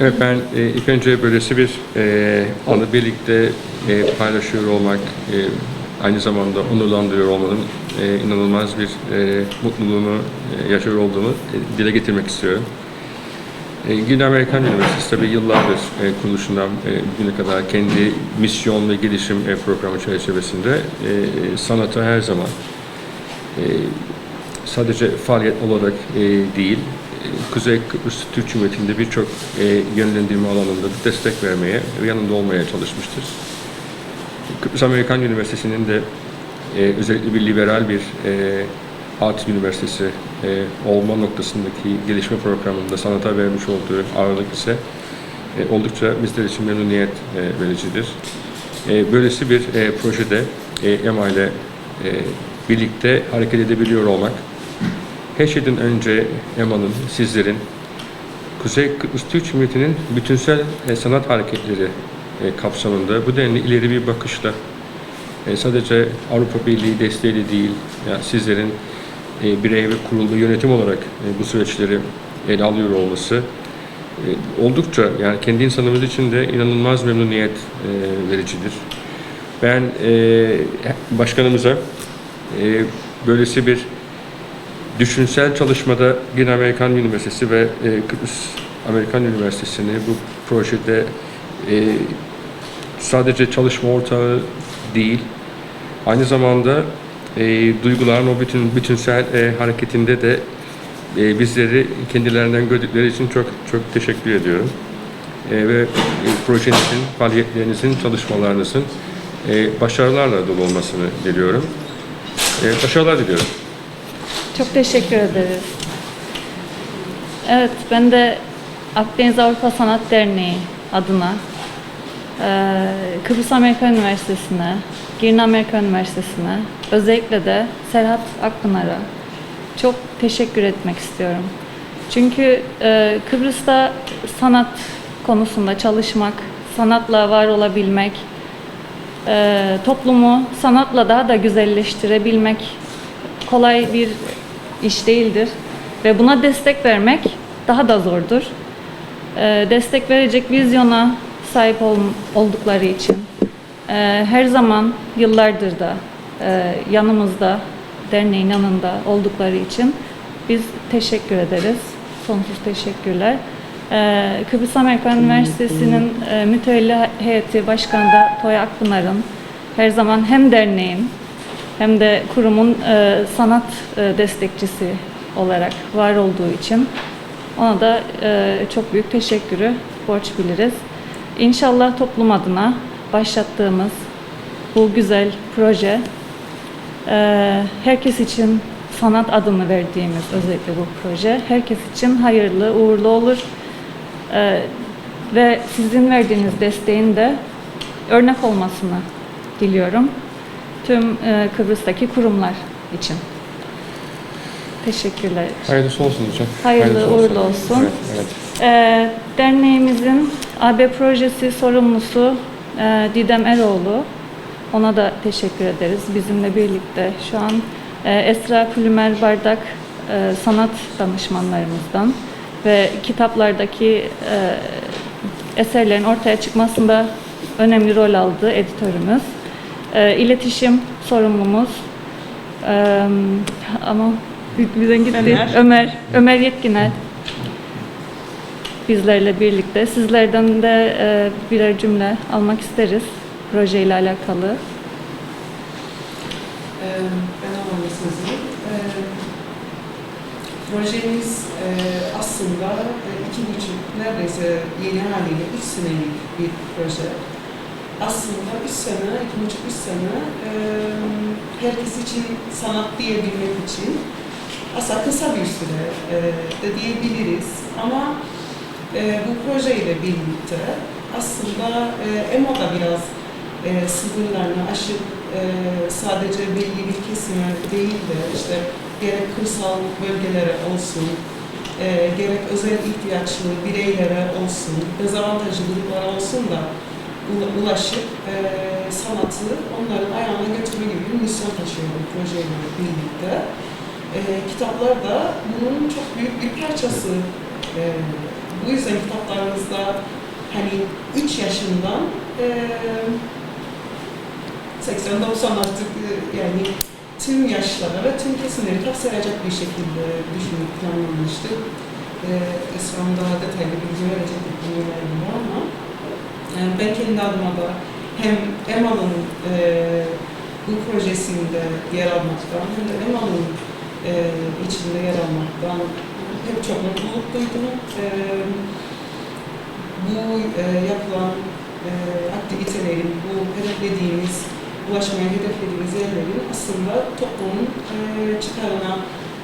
Evet ben e, ilk önce böylesi bir e, anı birlikte e, paylaşıyor olmak, e, aynı zamanda onurlandırıyor olmanın e, inanılmaz bir e, mutluluğunu e, yaşıyor olduğumu e, dile getirmek istiyorum. E, Güney Amerikan Üniversitesi tabii yıllardır e, kuruluşundan e, bugüne kadar kendi misyon ve gelişim e, programı çerçevesinde e, sanata her zaman e, sadece faaliyet olarak e, değil, Kuzey Kıbrıs Türk Cumhuriyeti'nde birçok e, yönlendirme alanında da destek vermeye ve yanında olmaya çalışmıştır. Kıbrıs Amerikan Üniversitesi'nin de e, özellikle bir liberal bir e, art üniversitesi e, olma noktasındaki gelişme programında sanata vermiş olduğu ağırlık ise e, oldukça bizler için memnuniyet e, vericidir. E, böylesi bir e, projede e, EMA ile e, birlikte hareket edebiliyor olmak her şeyden önce EMA'nın, sizlerin Kuzey Kıbrıs Türk Cumhuriyeti'nin bütünsel e, sanat hareketleri e, kapsamında bu denli ileri bir bakışla e, sadece Avrupa Birliği desteğiyle değil, ya sizlerin birey ve kurul ve yönetim olarak bu süreçleri ele alıyor olması oldukça yani kendi insanımız için de inanılmaz memnuniyet vericidir. Ben başkanımıza böylesi bir düşünsel çalışmada Güney Amerikan Üniversitesi ve e, Kıbrıs Amerikan Üniversitesi'ni bu projede e, sadece çalışma ortağı değil, aynı zamanda e, duyguların o bütün bütünsel e, hareketinde de e, bizleri kendilerinden gördükleri için çok çok teşekkür ediyorum. E, ve e, projenizin, faaliyetlerinizin, çalışmalarınızın e, başarılarla dolu olmasını diliyorum. E, başarılar diliyorum. Çok teşekkür ederiz. Evet, ben de Akdeniz Avrupa Sanat Derneği adına eee, Kıbrıs Amerika Üniversitesi'ne, Girne Amerika Üniversitesi'ne, özellikle de Serhat Akpınar'a çok teşekkür etmek istiyorum. Çünkü eee, Kıbrıs'ta sanat konusunda çalışmak, sanatla var olabilmek, eee, toplumu sanatla daha da güzelleştirebilmek kolay bir iş değildir ve buna destek vermek daha da zordur. Ee, destek verecek vizyona sahip ol- oldukları için e, her zaman yıllardır da e, yanımızda, derneğin yanında oldukları için biz teşekkür ederiz. Sonsuz teşekkürler. Ee, Kıbrıs Amerikan Üniversitesi'nin e, mütevelli heyeti başkanı da Toya Akpınar'ın her zaman hem derneğin hem de kurumun e, sanat e, destekçisi olarak var olduğu için ona da e, çok büyük teşekkürü borç biliriz. İnşallah toplum adına başlattığımız bu güzel proje e, herkes için sanat adını verdiğimiz özellikle bu proje herkes için hayırlı, uğurlu olur. E, ve sizin verdiğiniz desteğin de örnek olmasını diliyorum tüm e, Kıbrıs'taki kurumlar için. Teşekkürler. Hayırlısı olsun hocam. Hayırlı, Hayırlısı uğurlu olsun. Evet, evet. E, derneğimizin AB projesi sorumlusu e, Didem Eroğlu. Ona da teşekkür ederiz. Bizimle birlikte şu an e, Esra Pülümer Bardak e, sanat danışmanlarımızdan ve kitaplardaki e, eserlerin ortaya çıkmasında önemli rol aldı editörümüz. E, iletişim sorumlumuz e, ama bizden gitti. Ömer. Ömer, Ömer Yetkiner bizlerle birlikte. Sizlerden de e, birer cümle almak isteriz projeyle alakalı. Ee, Ben almalı sözü. Projemiz e, aslında e, iki buçuk, neredeyse yeni haliyle üç senelik bir proje. Aslında üç sene, iki buçuk üç sene e, herkes için sanat diyebilmek için aslında kısa bir süre e, de diyebiliriz. Ama e, bu projeyle birlikte aslında e, EMO'da biraz e, sınırlarını aşıp e, sadece belli bir kesime değil de işte gerek kırsal bölgelere olsun, e, gerek özel ihtiyaçlı bireylere olsun, dezavantajlı gruplara olsun da ulaşıp e, sanatı onların ayağına götürme gibi bir misyon taşıyor bu projeyle birlikte. E, kitaplar da bunun çok büyük bir parçası. E, bu yüzden kitaplarımızda hani 3 yaşından e, 80-90 artık e, yani tüm yaşlara ve tüm kesimleri kapsayacak bir şekilde düşünüp planlanmıştı. E, Esra'nın daha detaylı bilgi verecektir bunlarında ama e, ben kendi adıma da hem EMA'nın e, bu projesinde yer almaktan hem de EMA'nın e, içinde yer almaktan hep çok mutluluk duydum. E, bu e, yapılan e, aktivitelerin, bu hedeflediğimiz, ulaşmaya hedeflediğimiz yerlerin aslında toplumun e, çıkarına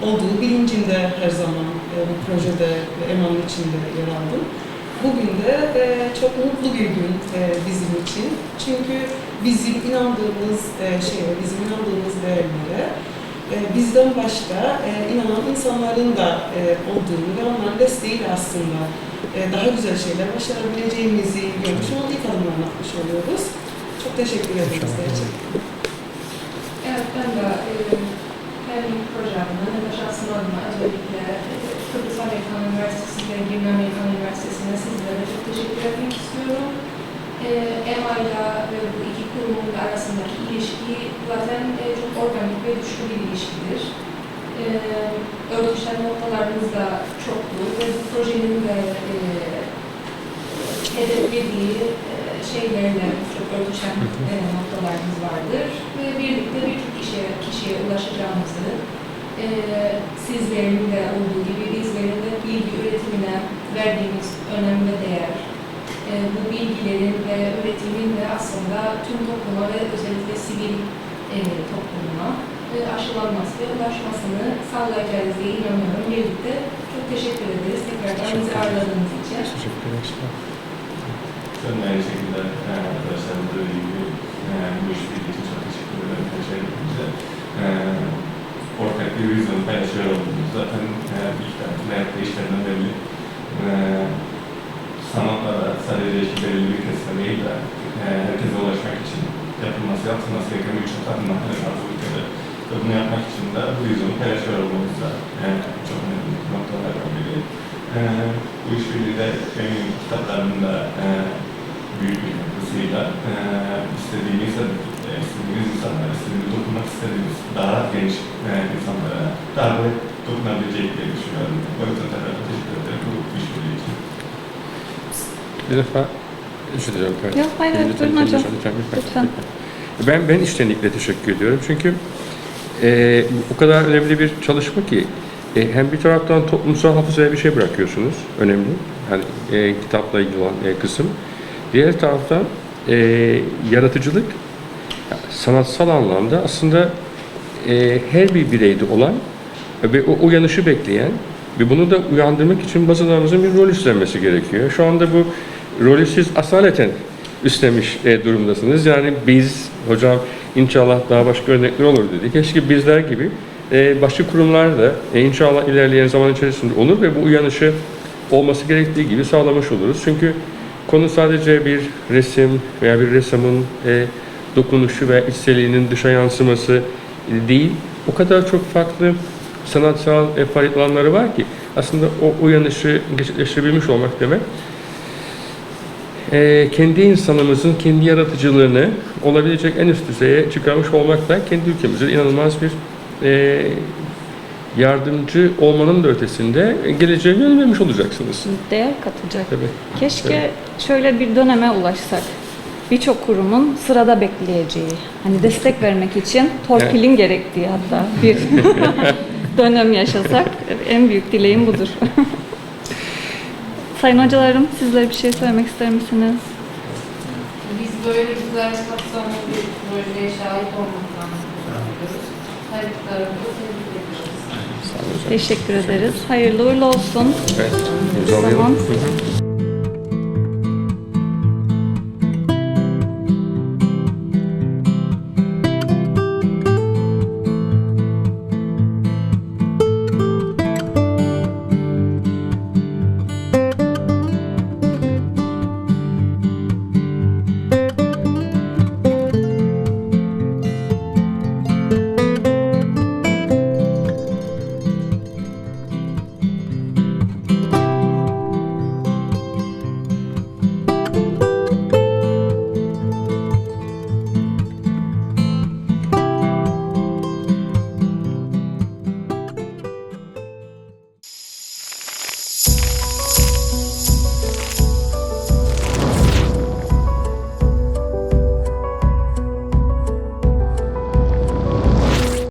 olduğu bilincinde her zaman e, bu projede ve EMA'nın içinde yer aldım. Bugün de e, çok mutlu bir gün e, bizim için. Çünkü bizim inandığımız e, şeye, bizim inandığımız değerlere e, bizden başka e, inanan insanların da e, olduğunu ve onların desteğiyle aslında e, daha güzel şeyler başarabileceğimizi görmüş olan ilk adımlarını atmış oluyoruz. Çok teşekkür ederiz gerçekten. Evet, ben de hem de şahsım adına özellikle e, Kıbrıs Amerikan Üniversitesi ve Girne Amerikan Üniversitesi'ne sizlere çok teşekkür etmek istiyorum. E, EMA'yla ve bu iki kurumun arasındaki ilişki zaten e, çok organik ve güçlü bir ilişkidir. E, örtüşen noktalarımız da çoktu ve bu projenin de e, hedeflediği e, şeylerle çok örtüşen e, noktalarımız vardır. Ve birlikte birçok kişiye, kişiye ulaşacağımızı, e, sizlerin de olduğu gibi bizlerin de bilgi üretimine verdiğimiz önem ve değer, e, bu bilgilerin ve üretimin de aslında tüm topluma ve özellikle sivil e, toplumuna e, aşılanması ve ulaşmasını sağlayacağız diye inanıyorum. Birlikte çok teşekkür ederiz tekrardan bizi ağırladığınız için. Teşekkür ederim. Ben de aynı şekilde e, arkadaşlarım da dediği e, bu işbirliği için çok teşekkür ederim. Teşekkür e, Ortak bir vizyon paylaşıyor olduğumuz zaten e, ilk tarafın hayatta işlerinden belli. E, sanatla da sadece işte belirli bir kesime değil de e, herkese ulaşmak için yapılması, yapılması gereken birçok adım var her tarafı ülkede. Ve bunu yapmak için de bu vizyonu paylaşıyor olmamız da e, çok önemli noktalardan biri. E, bu işbirliği de benim kitaplarımda e, büyük bir katkısıyla e, istediğimiz, e, istediğimiz insanlara, istediğimiz dokunmak istediğimiz daha genç e, insanlara daha da dokunabilecek diye düşünüyorum. O yüzden tekrar teşekkür ederim bu işbirliği için. Bir defa. Evet. Yok, hayır, hayır, Lütfen, buyurun hocam. lütfen, lütfen, Lütfen. Ben ben içtenlikle teşekkür ediyorum çünkü e, o kadar önemli bir çalışma ki e, hem bir taraftan toplumsal hafızaya bir şey bırakıyorsunuz önemli hani e, kitapla ilgili olan e, kısım diğer taraftan e, yaratıcılık sanatsal anlamda aslında e, her bir bireyde olan ve o uyanışı bekleyen ve bunu da uyandırmak için bazılarımızın bir rol üstlenmesi gerekiyor. Şu anda bu rolü siz asaleten üstlemiş e, durumdasınız. Yani biz, hocam inşallah daha başka örnekler olur dedi. Keşke bizler gibi e, başka kurumlar da e, inşallah ilerleyen zaman içerisinde olur ve bu uyanışı olması gerektiği gibi sağlamış oluruz. Çünkü konu sadece bir resim veya bir ressamın e, dokunuşu ve içseliğinin dışa yansıması değil. O kadar çok farklı sanatsal e, faaliyet alanları var ki aslında o uyanışı gerçekleştirebilmiş olmak demek e, kendi insanımızın kendi yaratıcılığını olabilecek en üst düzeye çıkarmış olmak da kendi ülkemize inanılmaz bir e, yardımcı olmanın da ötesinde geleceğe yön vermiş olacaksınız. Değer katacak. Tabii. Keşke şöyle bir döneme ulaşsak. Birçok kurumun sırada bekleyeceği, hani destek vermek için torpilin gerektiği hatta bir dönem yaşasak. En büyük dileğim budur. Sayın hocalarım, sizlere bir şey söylemek ister misiniz? Biz böyle güzel kapsamlı bir projeye şahit olmaktan mutluyuz. Her iki tarafı tebrik ediyoruz. Teşekkür ederiz. Hayırlı uğurlu olsun. Evet. Tamam. Hı hı.